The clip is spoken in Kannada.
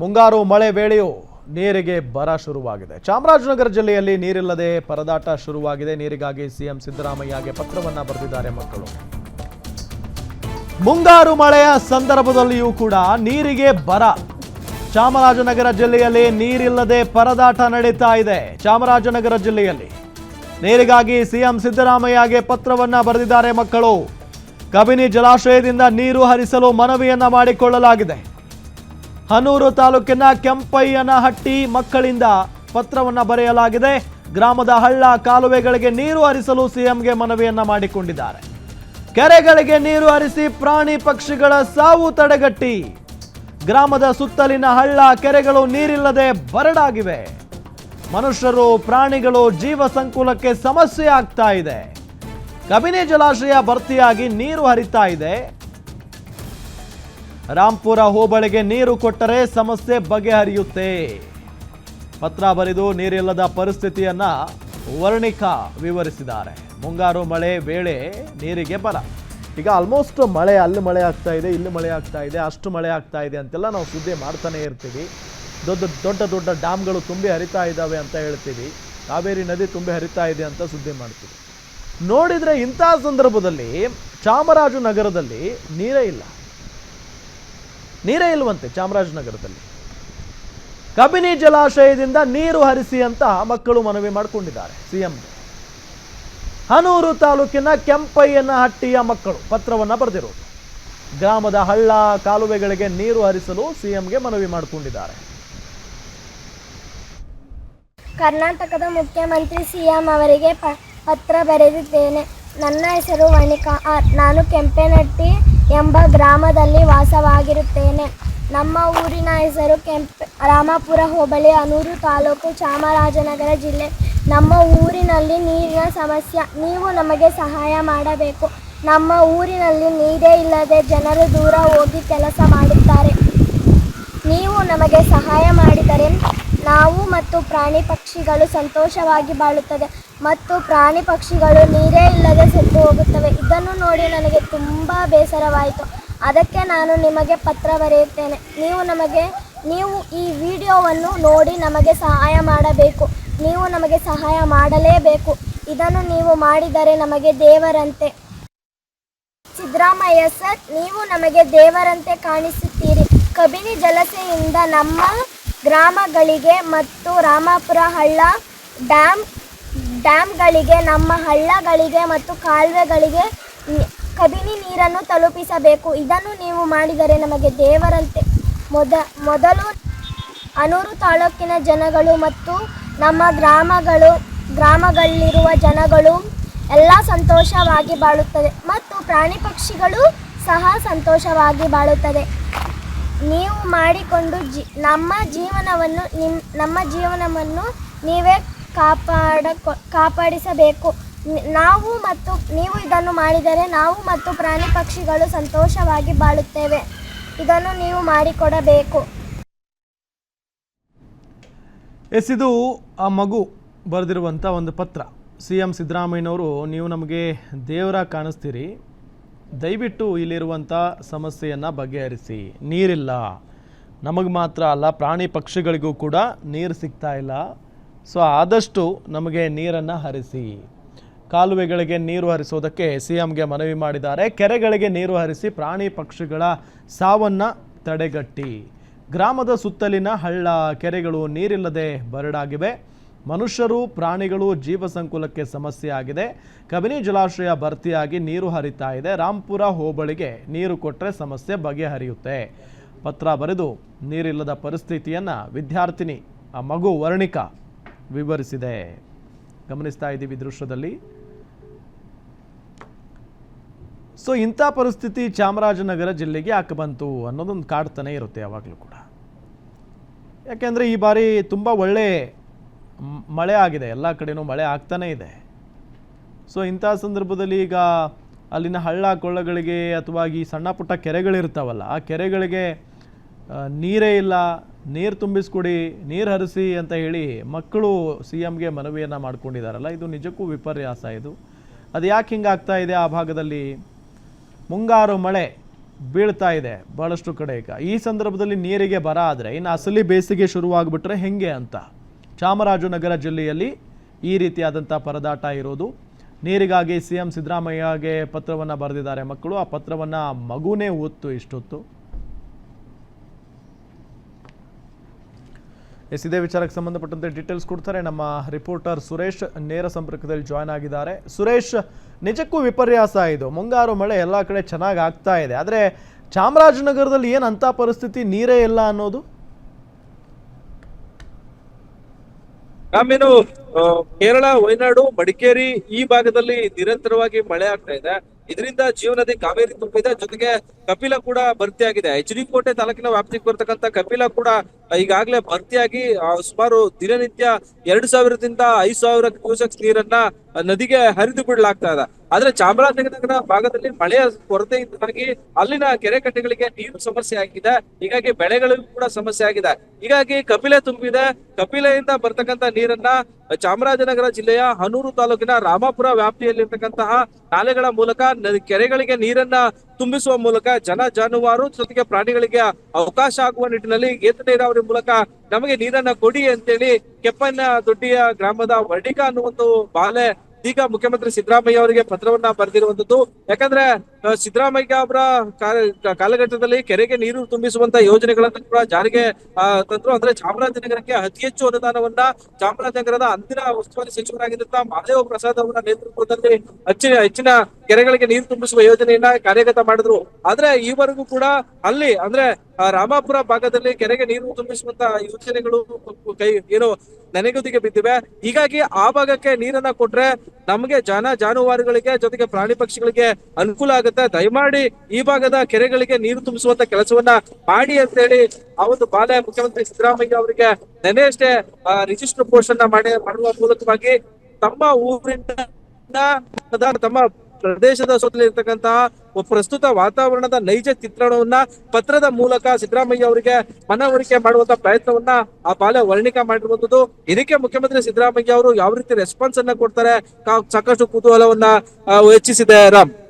ಮುಂಗಾರು ಮಳೆ ವೇಳೆಯೂ ನೀರಿಗೆ ಬರ ಶುರುವಾಗಿದೆ. ಚಾಮರಾಜನಗರ ಜಿಲ್ಲೆಯಲ್ಲಿ ನೀರಿಲ್ಲದೆ ಪರದಾಟ ಶುರುವಾಗಿದೆ. ನೀರಿಗಾಗಿ ಸಿಎಂ ಸಿದ್ದರಾಮಯ್ಯಗೆ ಪತ್ರವನ್ನ ಬರೆದಿದ್ದಾರೆ ಮಕ್ಕಳು. ಮುಂಗಾರು ಮಳೆಯ ಸಂದರ್ಭದಲ್ಲಿಯೂ ಕೂಡ ನೀರಿಗೆ ಬರ. ಚಾಮರಾಜನಗರ ಜಿಲ್ಲೆಯಲ್ಲಿ ನೀರಿಲ್ಲದೆ ಪರದಾಟ ನಡೀತಾ ಇದೆ. ಚಾಮರಾಜನಗರ ಜಿಲ್ಲೆಯಲ್ಲಿ ನೀರಿಗಾಗಿ ಸಿಎಂ ಸಿದ್ದರಾಮಯ್ಯಗೆ ಪತ್ರವನ್ನ ಬರೆದಿದ್ದಾರೆ ಮಕ್ಕಳು. ಕಬಿನಿ ಜಲಾಶಯದಿಂದ ನೀರು ಹರಿಸಲು ಮನವಿಯನ್ನ ಮಾಡಿಕೊಳ್ಳಲಾಗಿದೆ. ಹನೂರು ತಾಲೂಕಿನ ಕೆಂಪಯ್ಯನಹಟ್ಟಿ ಮಕ್ಕಳಿಂದ ಪತ್ರವನ್ನು ಬರೆಯಲಾಗಿದೆ. ಗ್ರಾಮದ ಹಳ್ಳ ಕಾಲುವೆಗಳಿಗೆ ನೀರು ಹರಿಸಲು ಸಿಎಂಗೆ ಮನವಿಯನ್ನ ಮಾಡಿಕೊಂಡಿದ್ದಾರೆ. ಕೆರೆಗಳಿಗೆ ನೀರು ಹರಿಸಿ ಪ್ರಾಣಿ ಪಕ್ಷಿಗಳ ಸಾವು ತಡೆಗಟ್ಟಿ. ಗ್ರಾಮದ ಸುತ್ತಲಿನ ಹಳ್ಳ ಕೆರೆಗಳು ನೀರಿಲ್ಲದೆ ಬರಡಾಗಿವೆ. ಮನುಷ್ಯರು, ಪ್ರಾಣಿಗಳು ಜೀವ ಸಂಕುಲಕ್ಕೆ ಸಮಸ್ಯೆ ಆಗ್ತಾ ಇದೆ. ಕಬಿನಿ ಜಲಾಶಯ ಭರ್ತಿಯಾಗಿ ನೀರು ಹರಿತಾ ಇದೆ. ರಾಂಪುರ ಹೋಬಳಿಗೆ ನೀರು ಕೊಟ್ಟರೆ ಸಮಸ್ಯೆ ಬಗೆಹರಿಯುತ್ತೆ. ಪತ್ರ ಬರೆದು ನೀರಿಲ್ಲದ ಪರಿಸ್ಥಿತಿಯನ್ನ ವರ್ಣಿಕಾ ವಿವರಿಸಿದ್ದಾರೆ. ಮುಂಗಾರು ಮಳೆ ವೇಳೆ ನೀರಿಗೆ ಬರ ಈಗ ಆಲ್ಮೋಸ್ಟ್ ಮಳೆ, ಅಲ್ಲಿ ಮಳೆ ಆಗ್ತಾ ಇದೆ, ಇಲ್ಲಿ ಮಳೆ ಆಗ್ತಾ ಇದೆ, ಅಷ್ಟು ಮಳೆ ಆಗ್ತಾ ಇದೆ ಅಂತೆಲ್ಲ ನಾವು ಸುದ್ದಿ ಮಾಡ್ತಾನೆ ಇರ್ತೀವಿ. ದೊಡ್ಡ ದೊಡ್ಡ ದೊಡ್ಡ ಡ್ಯಾಮ್ಗಳು ತುಂಬಿ ಹರಿತಾ ಇದ್ದಾವೆ ಅಂತ ಹೇಳ್ತೀವಿ. ಕಾವೇರಿ ನದಿ ತುಂಬಿ ಹರಿತಾ ಇದೆ ಅಂತ ಸುದ್ದಿ ಮಾಡ್ತೀವಿ. ನೋಡಿದರೆ ಇಂಥ ಸಂದರ್ಭದಲ್ಲಿ ಚಾಮರಾಜನಗರದಲ್ಲಿ ನೀರೇ ಇಲ್ಲ. ನೀರೇ ಇಲ್ವಂತೆ ಚಾಮರಾಜನಗರದಲ್ಲಿ. ಕಬಿನಿ ಜಲಾಶಯದಿಂದ ನೀರು ಹರಿಸಿ ಅಂತ ಮಕ್ಕಳು ಮನವಿ ಮಾಡಿಕೊಂಡಿದ್ದಾರೆ ಸಿಎಂ. ಹನೂರು ತಾಲೂಕಿನ ಕೆಂಪಯ್ಯನ ಹಟ್ಟಿಯ ಮಕ್ಕಳು ಪತ್ರವನ್ನ ಬರೆದಿರೋದು. ಗ್ರಾಮದ ಹಳ್ಳ ಕಾಲುವೆಗಳಿಗೆ ನೀರು ಹರಿಸಲು ಸಿಎಂಗೆ ಮನವಿ ಮಾಡಿಕೊಂಡಿದ್ದಾರೆ. ಕರ್ನಾಟಕದ ಮುಖ್ಯಮಂತ್ರಿ ಸಿಎಂ ಅವರಿಗೆ ಪತ್ರ ಬರೆದಿದ್ದೇನೆ. ನನ್ನ ಹೆಸರು ವಣಿಕಾ ನಾನು ಕೆಂಪೇನಟ್ಟಿ ಎಂಬ ಗ್ರಾಮದಲ್ಲಿ ವಾಸವಾಗಿರುತ್ತೇನೆ. ನಮ್ಮ ಊರಿನ ಹೆಸರು ಕೆಂಪ, ರಾಮಾಪುರ ಹೋಬಳಿ, ಅನೂರು ತಾಲೂಕು ಚಾಮರಾಜನಗರ ಜಿಲ್ಲೆ. ನಮ್ಮ ಊರಿನಲ್ಲಿ ನೀರಿನ ಸಮಸ್ಯೆ, ನೀವು ನಮಗೆ ಸಹಾಯ ಮಾಡಬೇಕು. ನಮ್ಮ ಊರಿನಲ್ಲಿ ನೀರೇ ಇಲ್ಲದೆ ಜನರು ದೂರ ಹೋಗಿ ಕೆಲಸ ಮಾಡುತ್ತಾರೆ. ನೀವು ನಮಗೆ ಸಹಾಯ ಮಾಡಿದರೆ ನಾವು ಮತ್ತು ಪ್ರಾಣಿ ಪಕ್ಷಿಗಳು ಸಂತೋಷವಾಗಿ ಬಾಳುತ್ತದೆ ಮತ್ತು ಪ್ರಾಣಿ ಪಕ್ಷಿಗಳು ನೀರೇ ಇಲ್ಲದೆ ಸತ್ತು ಹೋಗುತ್ತವೆ. ಇದನ್ನು ನೋಡಿ ನನಗೆ ತುಂಬ ಬೇಸರವಾಯಿತು. ಅದಕ್ಕೆ ನಾನು ನಿಮಗೆ ಪತ್ರ ಬರೆಯುತ್ತೇನೆ. ನೀವು ನಮಗೆ, ನೀವು ಈ ವಿಡಿಯೋವನ್ನು ನೋಡಿ ನಮಗೆ ಸಹಾಯ ಮಾಡಬೇಕು. ನೀವು ನಮಗೆ ಸಹಾಯ ಮಾಡಲೇಬೇಕು. ಇದನ್ನು ನೀವು ಮಾಡಿದರೆ ನಮಗೆ ದೇವರಂತೆ. ಸಿದ್ದರಾಮಯ್ಯ ಸರ್, ನೀವು ನಮಗೆ ದೇವರಂತೆ ಕಾಣಿಸುತ್ತೀರಿ. ಕಬಿನಿ ಜಲಸೆಯಿಂದ ನಮ್ಮ ಗ್ರಾಮಗಳಿಗೆ ಮತ್ತು ರಾಮಾಪುರ ಹಳ್ಳ, ಡ್ಯಾಮ್, ಡ್ಯಾಮ್ಗಳಿಗೆ, ನಮ್ಮ ಹಳ್ಳಗಳಿಗೆ ಮತ್ತು ಕಾಲುವೆಗಳಿಗೆ ಕಬಿನಿ ನೀರನ್ನು ತಲುಪಿಸಬೇಕು. ಇದನ್ನು ನೀವು ಮಾಡಿದರೆ ನಮಗೆ ದೇವರಂತೆ. ಮೊದ, ಮೊದಲು ಅನೂರು ತಾಲೂಕಿನ ಜನಗಳು ಮತ್ತು ನಮ್ಮ ಗ್ರಾಮಗಳು, ಗ್ರಾಮಗಳಲ್ಲಿರುವ ಜನಗಳು ಎಲ್ಲ ಸಂತೋಷವಾಗಿ ಬಾಳುತ್ತದೆ ಮತ್ತು ಪ್ರಾಣಿ ಪಕ್ಷಿಗಳು ಸಹ ಸಂತೋಷವಾಗಿ ಬಾಳುತ್ತದೆ. ನೀವು ಮಾಡಿಕೊಂಡು ಜಿ, ನಮ್ಮ ಜೀವನವನ್ನು ನಿಮ್, ನಮ್ಮ ಜೀವನವನ್ನು ನೀವೇ ಕಾಪಾಡ ಕಾಪಾಡಿಸಬೇಕು. ನಾವು ಮತ್ತು ನೀವು ಇದನ್ನು ಮಾಡಿದರೆ ನಾವು ಮತ್ತು ಪ್ರಾಣಿ ಪಕ್ಷಿಗಳು ಸಂತೋಷವಾಗಿ ಬಾಳುತ್ತೇವೆ. ಇದನ್ನು ನೀವು ಮಾಡಿಕೊಡಬೇಕು. ಎಸ್ ಇದು ಆ ಮಗು ಬರೆದಿರುವಂಥ ಒಂದು ಪತ್ರ. ಸಿ ಎಂ ಸಿದ್ದರಾಮಯ್ಯನವರು, ನೀವು ನಮಗೆ ದೇವರ ಕಾಣಿಸ್ತೀರಿ. ದಯವಿಟ್ಟು ಇಲ್ಲಿರುವಂಥ ಸಮಸ್ಯೆಯನ್ನು ಬಗೆಹರಿಸಿ. ನೀರಿಲ್ಲ. ನಮಗೆ ಮಾತ್ರ ಅಲ್ಲ, ಪ್ರಾಣಿ ಪಕ್ಷಿಗಳಿಗೂ ಕೂಡ ನೀರು ಸಿಗ್ತಾ ಇಲ್ಲ. ಸೊ, ಆದಷ್ಟು ನಮಗೆ ನೀರನ್ನು ಹರಿಸಿ. ಕಾಲುವೆಗಳಿಗೆ ನೀರು ಹರಿಸೋದಕ್ಕೆ ಸಿ ಎಂಗೆ ಮನವಿ ಮಾಡಿದ್ದಾರೆ. ಕೆರೆಗಳಿಗೆ ನೀರು ಹರಿಸಿ ಪ್ರಾಣಿ ಪಕ್ಷಿಗಳ ಸಾವನ್ನು ತಡೆಗಟ್ಟಿ. ಗ್ರಾಮದ ಸುತ್ತಲಿನ ಹಳ್ಳ, ಕೆರೆಗಳು ನೀರಿಲ್ಲದೆ ಬರಡಾಗಿವೆ. ಮನುಷ್ಯರು, ಪ್ರಾಣಿಗಳು ಜೀವ ಸಂಕುಲಕ್ಕೆ ಸಮಸ್ಯೆ ಆಗಿದೆ. ಕಬಿನಿ ಜಲಾಶಯ ಭರ್ತಿಯಾಗಿ ನೀರು ಹರಿತಾ ಇದೆ. ರಾಂಪುರ ಹೋಬಳಿಗೆ ನೀರು ಕೊಟ್ಟರೆ ಸಮಸ್ಯೆ ಬಗೆಹರಿಯುತ್ತೆ. ಪತ್ರ ಬರೆದು, ನೀರಿಲ್ಲದ ಪರಿಸ್ಥಿತಿಯನ್ನು ವಿದ್ಯಾರ್ಥಿನಿ, ಆ ಮಗು ವರ್ಣಿಕಾ ವಿವರಿಸಿದೆ. ಗಮನಿಸ್ತಾ ಇದ್ದೀವಿ ದೃಶ್ಯದಲ್ಲಿ. ಸೊ, ಇಂಥ ಪರಿಸ್ಥಿತಿ ಚಾಮರಾಜನಗರ ಜಿಲ್ಲೆಗೆ ಯಾಕೆ ಬಂತು ಅನ್ನೋದೊಂದು ಕಾಡ್ತಾನೆ ಇರುತ್ತೆ ಯಾವಾಗಲೂ ಕೂಡ. ಯಾಕೆಂದರೆ ಈ ಬಾರಿ ತುಂಬ ಒಳ್ಳೆ ಮ್- ಮಳೆ ಆಗಿದೆ, ಎಲ್ಲ ಕಡೆಯೂ ಮಳೆ ಆಗ್ತಾನೇ ಇದೆ. ಸೊ ಇಂಥ ಸಂದರ್ಭದಲ್ಲಿ ಈಗ ಅಲ್ಲಿನ ಹಳ್ಳ ಕೊಳ್ಳಗಳಿಗೆ ಅಥವಾ ಈ ಸಣ್ಣ ಪುಟ್ಟ ಕೆರೆಗಳಿರ್ತಾವಲ್ಲ, ಆ ಕೆರೆಗಳಿಗೆ ನೀರೇ ಇಲ್ಲ, ನೀರು ತುಂಬಿಸ್ಕೊಡಿ, ನೀರು ಹರಿಸಿ ಅಂತ ಹೇಳಿ ಮಕ್ಕಳು ಸಿ ಎಮ್ಗೆ ಮನವಿಯನ್ನು ಮಾಡ್ಕೊಂಡಿದ್ದಾರಲ್ಲ ಇದು ನಿಜಕ್ಕೂ ವಿಪರ್ಯಾಸ ಇದು. ಅದು ಯಾಕೆ ಹಿಂಗಾಗ್ತಾ ಇದೆ ಆ ಭಾಗದಲ್ಲಿ? ಮುಂಗಾರು ಮಳೆ ಬೀಳ್ತಾ ಇದೆ ಬಹಳಷ್ಟು ಕಡೆ ಈಗ. ಈ ಸಂದರ್ಭದಲ್ಲಿ ನೀರಿಗೆ ಬರ ಆದರೆ ಇನ್ನು ಅಸಲಿ ಬೇಸಿಗೆ ಶುರುವಾಗ್ಬಿಟ್ರೆ ಹೆಂಗೆ ಅಂತ? ಚಾಮರಾಜನಗರ ಜಿಲ್ಲೆಯಲ್ಲಿ ಈ ರೀತಿಯಾದಂಥ ಪರದಾಟ ಇರೋದು. ನೀರಿಗಾಗಿ ಸಿ ಎಂ ಸಿದ್ದರಾಮಯ್ಯಗೆ ಪತ್ರವನ್ನು ಬರೆದಿದ್ದಾರೆ ಮಕ್ಕಳು. ಆ ಪತ್ರವನ್ನು ಮಗುನೇ ಓದ್ತು ಇಷ್ಟೊತ್ತು. ಎಸ್, ಇದೇ ವಿಚಾರಕ್ಕೆ ಸಂಬಂಧಪಟ್ಟಂತೆ ಡೀಟೇಲ್ಸ್ ಕೊಡ್ತಾರೆ ನಮ್ಮ ರಿಪೋರ್ಟರ್ ಸುರೇಶ್. ನೇರ ಸಂಪರ್ಕದಲ್ಲಿ ಜಾಯ್ನ್ ಆಗಿದ್ದಾರೆ. ಸುರೇಶ್, ನಿಜಕ್ಕೂ ವಿಪರ್ಯಾಸ ಇದು. ಮುಂಗಾರು ಮಳೆ ಎಲ್ಲ ಕಡೆ ಚೆನ್ನಾಗಿ ಆಗ್ತಾ ಇದೆ. ಆದರೆ ಚಾಮರಾಜನಗರದಲ್ಲಿ ಏನು ಅಂಥ ಪರಿಸ್ಥಿತಿ? ನೀರೇ ಇಲ್ಲ ಅನ್ನೋದು? ಆಮೇನು ಆ, ಕೇರಳ ವಯನಾಡು ಮಡಿಕೇರಿ ಈ ಭಾಗದಲ್ಲಿ ನಿರಂತರವಾಗಿ ಮಳೆ ಆಗ್ತಾ ಇದೆ. ಇದರಿಂದ ಜೀವನದಿ ಕಾವೇರಿ ತುಂಬಿದೆ ಜೊತೆಗೆ ಕಪಿಲ ಕೂಡ ಭರ್ತಿಯಾಗಿದೆ ಎಚ್ ಡಿ ಕೋಟೆ ತಾಲೂಕಿನ ವ್ಯಾಪ್ತಿಗೆ ಬರ್ತಕ್ಕಂತ ಕಪಿಲ ಕೂಡ ಈಗಾಗಲೇ ಭರ್ತಿಯಾಗಿ ಸುಮಾರು ದಿನನಿತ್ಯ ಎರಡ್ ಸಾವಿರದಿಂದ ಐದು ಸಾವಿರ ಕ್ಯೂಸೆಕ್ಸ್ ನೀರನ್ನ ನದಿಗೆ ಹರಿದು ಬಿಡಲಾಗ್ತಾ ಇದೆ. ಆದ್ರೆ ಚಾಮರಾಜನಗರ ಭಾಗದಲ್ಲಿ ಮಳೆಯ ಕೊರತೆಯಿಂದಾಗಿ ಅಲ್ಲಿನ ಕೆರೆ ಕಟ್ಟೆಗಳಿಗೆ ನೀರು ಸಮಸ್ಯೆ ಆಗಿದೆ. ಹೀಗಾಗಿ ಬೆಳೆಗಳಿಗೂ ಕೂಡ ಸಮಸ್ಯೆ ಆಗಿದೆ. ಹೀಗಾಗಿ ಕಪಿಲೆ ತುಂಬಿದೆ. ಕಪಿಲೆಯಿಂದ ಬರ್ತಕ್ಕಂತ ನೀರನ್ನ ಚಾಮರಾಜನಗರ ಜಿಲ್ಲೆಯ ಹನೂರು ತಾಲೂಕಿನ ರಾಮಾಪುರ ವ್ಯಾಪ್ತಿಯಲ್ಲಿರ್ತಕ್ಕಂತಹ ನಾಲೆಗಳ ಮೂಲಕ ಕೆರೆಗಳಿಗೆ ನೀರನ್ನ ತುಂಬಿಸುವ ಮೂಲಕ ಜನ ಜಾನುವಾರು ಜೊತೆಗೆ ಪ್ರಾಣಿಗಳಿಗೆ ಅವಕಾಶ ಆಗುವ ನಿಟ್ಟಿನಲ್ಲಿ ಏತ ನೀರಾವರಿ ಮೂಲಕ ನಮಗೆ ನೀರನ್ನ ಕೊಡಿ ಅಂತೇಳಿ ಕೆಪ್ಪನ ದೊಡ್ಡಿಯ ಗ್ರಾಮದ ವರ್ಡಿಕಾ ಅನ್ನುವಂತ ಬಾಲೆ ಈಗ ಮುಖ್ಯಮಂತ್ರಿ ಸಿದ್ದರಾಮಯ್ಯ ಅವರಿಗೆ ಪತ್ರವನ್ನ ಬರೆದಿರುವಂತದ್ದು ಯಾಕಂದ್ರೆ ಸಿದ್ದರಾಮಯ್ಯ ಅವರ ಕಾಲಘಟ್ಟದಲ್ಲಿ ಕೆರೆಗೆ ನೀರು ತುಂಬಿಸುವಂತ ಯೋಜನೆಗಳನ್ನ ಕೂಡ ಜಾರಿಗೆ ತಂದ್ರು. ಅಂದ್ರೆ ಚಾಮರಾಜನಗರಕ್ಕೆ ಅತಿ ಹೆಚ್ಚು ಅನುದಾನವನ್ನ ಚಾಮರಾಜನಗರದ ಅಂದಿನ ಉಸ್ತುವಾರಿ ಸಚಿವರಾಗಿದ್ದಂತ ಮಹದೇವ ಪ್ರಸಾದ್ ಅವರ ನೇತೃತ್ವದಲ್ಲಿ ಹೆಚ್ಚಿನ ಹೆಚ್ಚಿನ ಕೆರೆಗಳಿಗೆ ನೀರು ತುಂಬಿಸುವ ಯೋಜನೆಯನ್ನ ಕಾರ್ಯಗತ ಮಾಡಿದ್ರು. ಆದ್ರೆ ಈವರೆಗೂ ಕೂಡ ಅಲ್ಲಿ, ಅಂದ್ರೆ ಆ, ರಾಮಾಪುರ ಭಾಗದಲ್ಲಿ ಕೆರೆಗೆ ನೀರು ತುಂಬಿಸುವಂತ ಯೋಜನೆಗಳು ಕೈ ಏನು ನೆನೆಗುದಿಗೆ ಬಿದ್ದಿವೆ. ಹೀಗಾಗಿ ಆ ಭಾಗಕ್ಕೆ ನೀರನ್ನ ಕೊಟ್ರೆ ನಮಗೆ ಜನ ಜಾನುವಾರುಗಳಿಗೆ ಜೊತೆಗೆ ಪ್ರಾಣಿ ಪಕ್ಷಿಗಳಿಗೆ ಅನುಕೂಲ ಆಗುತ್ತೆ. ದಯಮಾಡಿ ಈ ಭಾಗದ ಕೆರೆಗಳಿಗೆ ನೀರು ತುಂಬಿಸುವಂತ ಕೆಲಸವನ್ನ ಮಾಡಿ ಅಂತ ಹೇಳಿ ಆ ಒಂದು ಬಾಲೆ ಮುಖ್ಯಮಂತ್ರಿ ಸಿದ್ದರಾಮಯ್ಯ ಅವರಿಗೆ ನೆನೆಯಷ್ಟೇ ರಿಜಿಸ್ಟರ್ ಪೋಸ್ಟ್ ಅನ್ನ ಮಾಡಿ ಮಾಡುವ ಮೂಲಕವಾಗಿ ತಮ್ಮ ಊರಿಂದ ತಮ್ಮ ಪ್ರದೇಶದ ಸುತ್ತಲಿರ್ತಕ್ಕಂತಹ ಪ್ರಸ್ತುತ ವಾತಾವರಣದ ನೈಜ ಚಿತ್ರಣವನ್ನ ಪತ್ರದ ಮೂಲಕ ಸಿದ್ದರಾಮಯ್ಯ ಅವರಿಗೆ ಮನವರಿಕೆ ಮಾಡುವಂತ ಪ್ರಯತ್ನವನ್ನ ಆ ಬಾಲ್ಯ ವರ್ಣಿಕೆ ಮಾಡಿರುವಂತದ್ದು ಇದಕ್ಕೆ ಮುಖ್ಯಮಂತ್ರಿ ಸಿದ್ದರಾಮಯ್ಯ ಅವರು ಯಾವ ರೀತಿ ರೆಸ್ಪಾನ್ಸ್ ಅನ್ನ ಕೊಡ್ತಾರೆ? ಸಾಕಷ್ಟು ಕುತೂಹಲವನ್ನ ಹೆಚ್ಚಿಸಿದೆ ರಾಮ್.